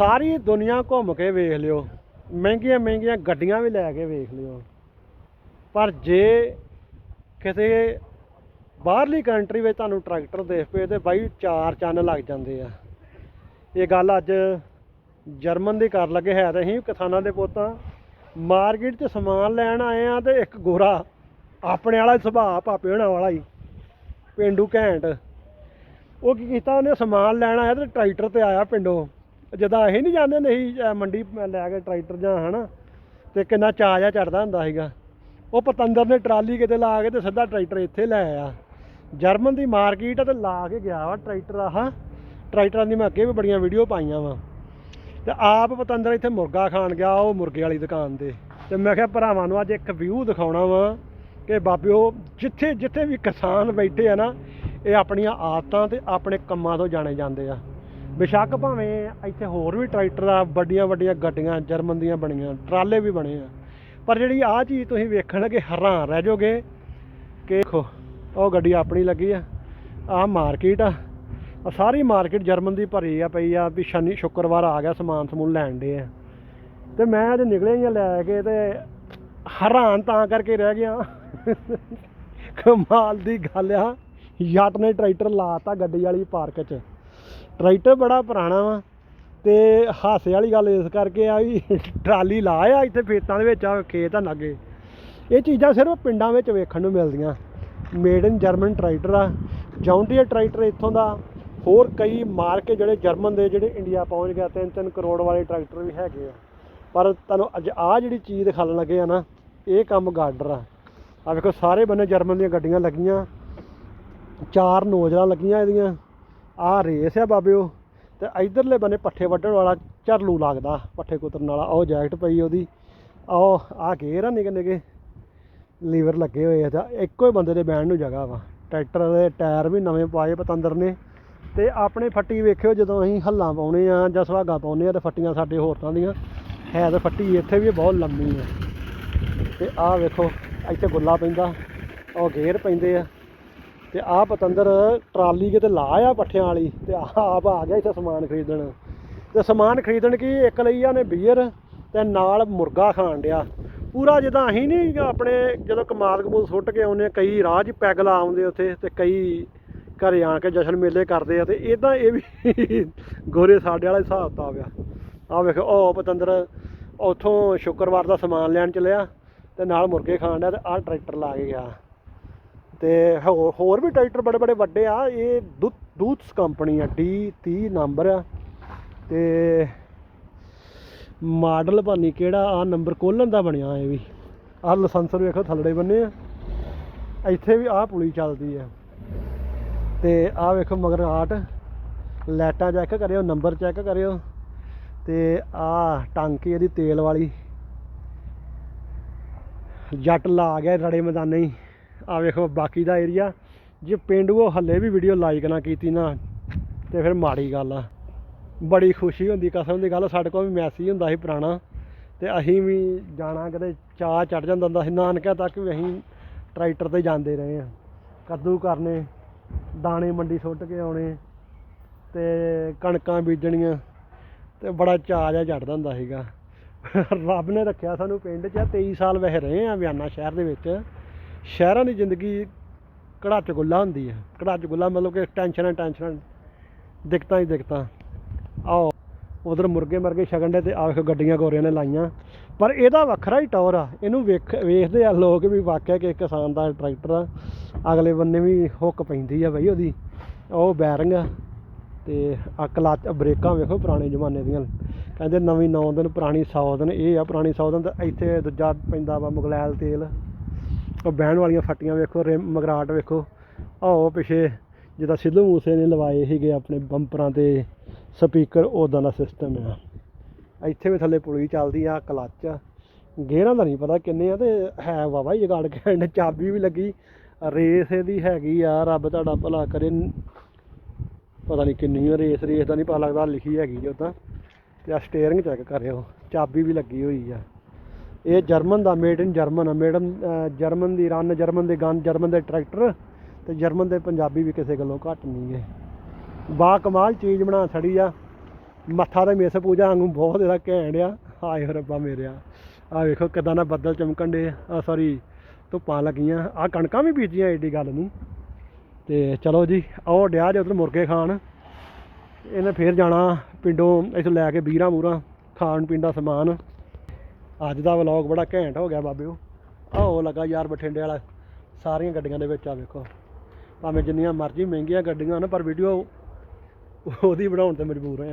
ਸਾਰੀ ਦੁਨੀਆ ਘੁੰਮ ਕੇ ਵੇਖ ਲਿਓ। ਮਹਿੰਗੀਆਂ ਮਹਿੰਗੀਆਂ ਗੱਡੀਆਂ ਵੀ ਲੈ ਕੇ ਵੇਖ ਲਿਓ। ਪਰ ਜੇ ਕਿਤੇ ਬਾਹਰਲੀ ਕੰਟਰੀ ਵਿੱਚ ਤੁਹਾਨੂੰ ਟਰੈਕਟਰ ਦੇਖ ਪਏ ਤੇ ਬਾਈ ਚਾਰ ਚੰਨ ਲੱਗ ਜਾਂਦੇ ਆ। ਇਹ ਗੱਲ ਅੱਜ ਜਰਮਨ ਦੀ ਕਰ ਲੱਗੇ ਹੈ ਤਾਂ ਅਸੀਂ ਕਿਸਾਨਾਂ ਦੇ ਪੁੱਤਾਂ। ਮਾਰਕੀਟ 'ਚ ਸਮਾਨ ਲੈਣ ਆਏ ਆ ਤੇ ਇੱਕ ਗੋਰਾ ਆਪਣੇ ਵਾਲਾ ਸੁਭਾਅ, ਭਾਪੇ ਹੋਣਾ ਵਾਲਾ ਹੀ, ਪਿੰਡੂ ਘੈਂਟ। ਉਹ ਕੀ ਕੀਤਾ ਉਹਨੇ ਸਮਾਨ ਲੈਣ ਆਇਆ ਤੇ ਟਰੈਕਟਰ ਤੇ ਆਇਆ ਪਿੰਡੋਂ। ਜਦਾਂ ਇਹ ਨਹੀਂ ਜਾਂਦੇ ਨਹੀਂ ਮੰਡੀ ਲੈ ਕੇ ਟਰੈਕਟਰ ਜਾਂ ਹਨਾ, ਤੇ ਕਿੰਨਾ ਚਾਅ ਜਿਹਾ ਚੜਦਾ ਹੁੰਦਾ ਸੀਗਾ। ਉਹ ਪਤੰਦਰ ਨੇ ਟਰਾਲੀ ਕਿਤੇ ਲਾ ਕੇ ਤੇ ਸਿੱਧਾ ਟਰੈਕਟਰ ਇੱਥੇ ਲੈ ਆਇਆ। ਜਰਮਨ ਦੀ ਮਾਰਕੀਟ ਆ ਤੇ ਲਾ ਕੇ ਗਿਆ ਵਾ ਟਰੈਕਟਰ ਆਹ। ਟਰੈਕਟਰਾਂ ਦੀ ਮੈਂ ਅੱਗੇ ਵੀ ਬੜੀਆਂ ਵੀਡੀਓ ਪਾਈਆਂ ਵਾ। ਤੇ ਆਪ ਪਤੰਦਰ ਇੱਥੇ ਮੁਰਗਾ ਖਾਣ ਗਿਆ ਉਹ ਮੁਰਗੇ ਵਾਲੀ ਦੁਕਾਨ ਤੇ। ਤੇ ਮੈਂ ਕਿਹਾ ਭਰਾਵਾਂ ਨੂੰ ਅੱਜ ਇੱਕ ਵਿਊ ਦਿਖਾਉਣਾ ਵਾ ਕਿ ਬਾਬਿਓ ਜਿੱਥੇ ਜਿੱਥੇ ਵੀ ਕਿਸਾਨ ਬੈਠੇ ਆ ਨਾ, ਇਹ ਆਪਣੀਆਂ ਆਦਤਾਂ ਤੇ ਆਪਣੇ ਕੰਮਾਂ ਤੋਂ ਜਾਣੇ ਜਾਂਦੇ ਆ। ਬੇਸ਼ੱਕ ਭਾਵੇਂ ਇੱਥੇ ਹੋਰ ਵੀ ਟਰੈਕਟਰ ਆ, ਵੱਡੀਆਂ ਵੱਡੀਆਂ ਗੱਡੀਆਂ, ਜਰਮਨ ਦੀਆਂ ਬਣੀਆਂ, ਟਰਾਲੇ ਵੀ ਬਣੇ ਆ। ਪਰ ਜਿਹੜੀ ਆਹ ਚੀਜ਼ ਤੁਸੀਂ ਵੇਖਣ ਲੱਗੇ ਹੈਰਾਨ ਰਹਿ ਜਾਓਗੇ ਕਿ ਦੇਖੋ, ਉਹ ਗੱਡੀ ਆਪਣੀ ਲੱਗੀ ਆ, ਆਹ ਮਾਰਕੀਟ ਆ ਸਾਰੀ ਮਾਰਕੀਟ ਜਰਮਨ ਦੀ ਭਰੀ ਆ, ਪਈ ਆ, ਵੀ ਸ਼ਨੀ, ਸ਼ੁੱਕਰਵਾਰ ਆ ਗਿਆ, ਸਮਾਨ ਸਮੂਨ ਲੈਣ ਦੇ ਆ। ਤੇ ਮੈਂ ਅੱਜ ਨਿਕਲਿਆ ਹੀ ਆ ਲੈ ਕੇ ਤੇ ਹੈਰਾਨ ਤਾਂ ਕਰਕੇ ਰਹਿ ਗਿਆ। ਕਮਾਲ ਦੀ ਗੱਲ ਆ ਯੱਟ ਨੇ ਟਰੈਕਟਰ ਲਾਤਾ ਗੱਡੀ ਵਾਲੀ ਪਾਰਕ 'ਚ। ਟਰੈਕਟਰ ਬੜਾ ਪੁਰਾਣਾ ਵਾ ਤੇ ਹਾਸੇ ਵਾਲੀ ਗੱਲ ਇਸ ਕਰਕੇ ਆ ਵੀ ਟਰਾਲੀ ਲਾਇਆ ਇੱਥੇ ਖੇਤਾਂ ਦੇ ਵਿੱਚ ਆ, ਖੇਤ ਆ ਲਾਗੇ। ਇਹ ਚੀਜ਼ਾਂ ਸਿਰਫ ਪਿੰਡਾਂ ਵਿੱਚ ਵੇਖਣ ਨੂੰ ਮਿਲਦੀਆਂ। ਮੇਡ ਇਨ ਜਰਮਨ ਟਰੈਕਟਰ ਆ। ਜੌਂਡੀਅਰ ਟਰੈਕਟਰ ਇੱਥੋਂ ਦਾ। ਹੋਰ ਕਈ ਮਾਰਕੇ ਜਿਹੜੇ ਜਰਮਨ ਦੇ ਜਿਹੜੇ ਇੰਡੀਆ ਪਹੁੰਚ ਗਿਆ 3-3 ਕਰੋੜ ਵਾਲੇ ਟਰੈਕਟਰ ਵੀ ਹੈਗੇ ਆ। ਪਰ ਤੁਹਾਨੂੰ ਅੱਜ ਆ ਜਿਹੜੀ ਚੀਜ਼ ਦਿਖਾਉਣ ਲੱਗੇ ਆ ਨਾ, ਇਹ ਕੰਮ ਗਾਰਡਰ ਆ। ਆ ਵੇਖੋ, ਸਾਰੇ ਬੰਨੇ ਜਰਮਨ ਦੀਆਂ ਗੱਡੀਆਂ ਲੱਗੀਆਂ। ਚਾਰ ਨੋਜ਼ਲਾਂ ਲੱਗੀਆਂ ਇਹਦੀਆਂ। ਆਹ ਰੇਸ ਆ ਬਾਬਿਓ, ਤੇ ਇਧਰਲੇ ਬੰਨੇ ਪੱਠੇ ਵੱਢਣ ਵਾਲਾ ਝਰਲੂ ਲੱਗਦਾ, ਪੱਠੇ ਕੁਤਰਨ ਵਾਲਾ ਉਹ ਜੈਕਟ ਪਈ ਉਹਦੀ, ਆਹ ਆ ਗੇਅਰ ਆ ਨਿੱਕੇ ਨਿੱਕੇ, ਲੀਵਰ ਲੱਗੇ ਹੋਏ ਆ, ਤਾਂ ਇੱਕੋ ਹੀ ਬੰਦੇ ਦੇ ਬੈਣ ਨੂੰ ਜਗ੍ਹਾ ਵਾ। ਟਰੈਕਟਰ ਦੇ ਟਾਇਰ ਵੀ ਨਵੇਂ ਪਾਏ ਪਤੰਦਰ ਨੇ, ਤੇ ਆਪਣੇ ਫੱਟੀ ਵੇਖਿਓ ਜਦੋਂ ਅਸੀਂ ਹੱਲਾਂ ਪਾਉਣੇ ਆ ਜਾਂ ਸੁਹਾਗਾ ਪਾਉਨੇ ਆ, ਤੇ ਫੱਟੀਆਂ ਸਾਡੇ ਹੋਰ ਤਰ੍ਹਾਂ ਦੀਆਂ, ਹੈ ਤਾਂ ਫੱਟੀ, ਇੱਥੇ ਵੀ ਬਹੁਤ ਲੰਮੀ ਆ। ਤੇ ਆਹ ਵੇਖੋ, ਇੱਥੇ ਗੁੱਲਾ ਪੈਂਦਾ ਉਹ ਗੇਅਰ ਪੈਂਦੇ ਆ। ਤੇ ਆਹ ਪਤੰਦਰ ਟਰਾਲੀ ਕਿਤੇ ਲਾ ਆ ਪੱਠਿਆਂ ਵਾਲੀ ਤੇ ਆਹ ਆਪ ਆ ਗਿਆ ਇੱਥੇ ਸਮਾਨ ਖਰੀਦਣ। ਤੇ ਸਮਾਨ ਖਰੀਦਣ ਕੀ ਇੱਕ ਲਈ ਆ ਨੇ ਬੀਅਰ ਤੇ ਨਾਲ ਮੁਰਗਾ ਖਾਣ ਡਿਆ। ਪੂਰਾ ਜਿੱਦਾਂ ਅਸੀਂ ਨਹੀਂ ਆਪਣੇ ਜਦੋਂ ਕਮਾਲ ਕਬੂਲ ਸੁੱਟ ਕੇ ਆਉਂਦੇ ਆ ਕਈ ਰਾਹ 'ਚ ਪੈਗ ਲਾ ਆਉਂਦੇ ਉੱਥੇ ਤੇ ਕਈ ਘਰੇ ਆਣ ਕੇ ਜਸ਼ਨ ਮੇਲੇ ਕਰਦੇ ਆ ਤੇ ਇਦਾਂ ਇਹ ਵੀ ਗੋਰੇ ਸਾਡੇ ਵਾਲਾ ਹਿਸਾਬ ਤਾਂ ਆ। ਆ ਵੇਖੋ, ਉਹ ਪਤੰਦਰ ਉੱਥੋਂ ਸ਼ੁੱਕਰਵਾਰ ਦਾ ਸਮਾਨ ਲੈਣ ਚੱਲਿਆ ਤੇ ਨਾਲ ਮੁਰਗੇ ਖਾਣ ਡਿਆ ਤੇ ਆਹ ਟਰੈਕਟਰ ਲਾ ਕੇ ਗਿਆ। ਤੇ ਹੋਰ ਵੀ ਟਰੈਕਟਰ ਬੜੇ ਬੜੇ ਵੱਡੇ ਆ, ਇਹ ਦੂ- ਦੂਤਸ ਕੰਪਨੀ ਆ, ਡੀ 30 ਨੰਬਰ ਆ। ਤੇ ਮਾਡਲ ਭਾਨੀ ਕਿਹੜਾ ਆ ਨੰਬਰ ਕੋਲਨ ਦਾ ਬਣਿਆ ਇਹ ਵੀ। ਆਹ ਲਾਇਸੈਂਸਰ ਵੇਖੋ ਥੱਲੜੇ ਬੰਨੇ ਆ। ਇੱਥੇ ਵੀ ਆਹ ਪੁਲੀ ਚੱਲਦੀ ਆ। ਤੇ ਆਹ ਵੇਖੋ ਮਗਰ ਆਟ, ਲਾਈਟਾਂ ਚੈੱਕ ਕਰਿਓ, ਨੰਬਰ ਚੈੱਕ ਕਰਿਓ। ਤੇ ਆਹ ਟਾਂਕੀ ਇਹਦੀ ਤੇਲ ਵਾਲੀ। ਜੱਟ ਲਾ ਗਿਆ ਰੜੇ ਮੈਦਾਨੇ ਹੀ ਆ ਵੇਖੋ ਬਾਕੀ ਦਾ ਏਰੀਆ ਜੇ ਪਿੰਡੂ ਉਹ ਹੱਲੇ ਵੀ ਵੀਡੀਓ ਲਾਈਕ ਨਾ ਕੀਤੀ ਨਾ, ਤੇ ਫਿਰ ਮਾੜੀ ਗੱਲ ਆ। ਬੜੀ ਖੁਸ਼ੀ ਹੁੰਦੀ, ਕਸਮ ਦੀ ਗੱਲ, ਸਾਡੇ ਕੋਲ ਵੀ ਮੈਸੇਜ ਹੁੰਦਾ ਸੀ ਪੁਰਾਣਾ, ਤੇ ਅਸੀਂ ਵੀ ਜਾਣਾ ਕਦੇ ਚਾਹ ਚੜ ਜਾਂਦਾ ਹੁੰਦਾ ਸੀ। ਨਾਨਕਿਆਂ ਤੱਕ ਵੀ ਅਸੀਂ ਟਰੈਕਟਰ ਤੇ ਜਾਂਦੇ ਰਹੇ ਆ। ਕੱਦੂ ਕਰਨੇ, ਦਾਣੇ ਮੰਡੀ ਸੁੱਟ ਕੇ ਆਉਣੇ, ਤੇ ਕਣਕਾਂ ਬੀਜਣੀਆਂ, ਤੇ ਬੜਾ ਚਾਅ ਜਿਹਾ ਚੜਦਾ ਹੁੰਦਾ ਸੀਗਾ। ਰੱਬ ਨੇ ਰੱਖਿਆ ਸਾਨੂੰ ਪਿੰਡ 'ਚ 23 ਸਾਲ ਵਹਿ ਰਹੇ ਆ ਵਿਆਨਾ ਸ਼ਹਿਰ ਦੇ ਵਿੱਚ। ਸ਼ਹਿਰਾਂ ਦੀ ਜ਼ਿੰਦਗੀ ਕੜਾਚ ਗੁੱਲਾ ਹੁੰਦੀ ਹੈ। ਕੜਾਚ ਗੁੱਲਾ ਮਤਲਬ ਕਿ ਟੈਨਸ਼ਨਾਂ ਟੈਨਸ਼ਨਾਂ, ਦਿੱਕਤਾਂ ਹੀ ਦਿੱਕਤਾਂ। ਆਓ, ਉਧਰ ਮੁਰਗੇ ਮਰਗੇ ਛਕਣ ਦੇ ਤੇ ਆ ਗੱਡੀਆਂ ਗੋਰਿਆਂ ਨੇ ਲਾਈਆਂ। ਪਰ ਇਹਦਾ ਵੱਖਰਾ ਹੀ ਟੌਰ ਆ। ਇਹਨੂੰ ਵੇਖ, ਵੇਖਦੇ ਆ ਲੋਕ ਵੀ ਵਾਕਿਆ ਕਿ ਕਿਸਾਨ ਦਾ ਟਰੈਕਟਰ ਆ। ਅਗਲੇ ਬੰਨੇ ਵੀ ਹੁੱਕ ਪੈਂਦੀ ਆ ਬਈ ਉਹਦੀ। ਉਹ ਬੈਰਿੰਗ ਆ ਤੇ ਆ ਕਲੱਚ ਬ੍ਰੇਕਾਂ ਵੇਖੋ ਪੁਰਾਣੇ ਜ਼ਮਾਨੇ ਦੀਆਂ। ਕਹਿੰਦੇ ਨਵੀਂ 9 ਦਿਨ, ਪੁਰਾਣੀ 100 ਦਿਨ, ਇਹ ਆ ਪੁਰਾਣੀ 100 ਦਿਨ ਤੇ ਇੱਥੇ ਦੂਜਾ ਪੈਂਦਾ ਵਾ ਮੁਗਲੈਲ ਤੇਲ। ਉਹ ਬਹਿਣ ਵਾਲੀਆਂ ਫੱਟੀਆਂ ਵੇਖੋ, ਰਿਮ, ਮਗਰਾਟ ਵੇਖੋ। ਆਓ ਪਿਛੇ, ਜਿੱਦਾਂ ਸਿੱਧੂ ਮੂਸੇ ਨੇ ਲਵਾਏ ਸੀਗੇ ਆਪਣੇ ਬੰਪਰਾਂ ਤੇ ਸਪੀਕਰ ਉਦਾਂ ਦਾ ਸਿਸਟਮ ਆ। ਇੱਥੇ ਵੀ ਥੱਲੇ ਪੁਲੀ ਚੱਲਦੀ ਆ ਕਲੱਚ ਆ। ਗੇਅਰਾਂ ਦਾ ਨਹੀਂ ਪਤਾ ਕਿੰਨੇ ਆ ਤੇ ਹੈ ਵਾਵਾ ਹੀ ਜਗਾੜ ਕੇ ਐਂਡ ਚਾਬੀ ਵੀ ਲੱਗੀ। ਰੇਸ ਇਹਦੀ ਹੈਗੀ ਆ, ਰੱਬ ਤੁਹਾਡਾ ਭਲਾ ਕਰੇ। ਪਤਾ ਨਹੀਂ ਕਿੰਨੀ ਰੇਸ ਰੇਸ ਦਾ ਨਹੀਂ ਪਤਾ ਲੱਗਦਾ ਲਿਖੀ ਹੈਗੀ ਜੋ ਤਾਂ ਤੇ ਆ ਸਟੀਅਰਿੰਗ ਚੈੱਕ ਕਰਿਓ, ਚਾਬੀ ਵੀ ਲੱਗੀ ਹੋਈ ਆ। ਇਹ ਜਰਮਨ ਦਾ ਮੇਡ ਇਨ ਜਰਮਨ ਆ। ਮੇਡਨ ਜਰਮਨ ਦੀ ਰਨ ਜਰਮਨ ਦੇ ਗਨ ਜਰਮਨ ਦੇ ਟਰੈਕਟਰ ਤੇ ਜਰਮਨ ਦੇ ਪੰਜਾਬੀ ਵੀ ਕਿਸੇ ਗੱਲੋਂ ਘੱਟ ਨਹੀਂ ਗਏ ਬਾ ਕਮਾਲ ਚੀਜ਼ ਬਣਾ ਛੜੀ ਆ। ਮੱਥਾ ਤੇ ਮੇਸ ਪੂਜਾ ਵਾਂਗੂ ਬਹੁਤ ਜ਼ਿਆਦਾ ਘੈਂਟ ਆ। ਹਾਏ ਰੱਬਾ ਮੇਰਿਆ ਆ। ਵੇਖੋ ਕਿਦਾਂ ਨਾ ਬੱਦਲ ਚਮਕਣ ਦੇ ਆ। ਸੌਰੀ ਧੁੱਪਾਂ ਲੱਗੀਆਂ। ਆ ਕਣਕਾਂ ਵੀ ਬੀਜੀਆਂ ਏਡੀ ਗੱਲ ਨਹੀਂ। ਤੇ ਚਲੋ ਜੀ, ਆਓ ਡਿਆ ਜੇ ਉਧਰ ਮੁਰਗੇ ਖਾਣ। ਇਹਨੇ ਫੇਰ ਜਾਣਾ ਪਿੰਡੋਂ ਇੱਥੋਂ ਲੈ ਕੇ ਬੀਰਾਂ ਮੂਰਾਂ ਖਾਣ ਪੀਣ ਦਾ ਸਮਾਨ। ਅੱਜ ਦਾ ਵਲੌਗ ਬੜਾ ਘੈਂਟ ਹੋ ਗਿਆ ਬਾਬਿਓ। ਆਓ ਲੱਗਾ ਯਾਰ ਬਠਿੰਡੇ ਵਾਲਾ, ਸਾਰੀਆਂ ਗੱਡੀਆਂ ਦੇ ਵਿੱਚ ਆ ਵੇਖੋ। ਭਾਵੇਂ ਜਿੰਨੀਆਂ ਮਰਜ਼ੀ ਮਹਿੰਗੀਆਂ ਗੱਡੀਆਂ ਹਨ ਪਰ ਵੀਡੀਓ ਉਹਦੀ ਬਣਾਉਣ ਤੇ ਮਜਬੂਰ ਹੋਏ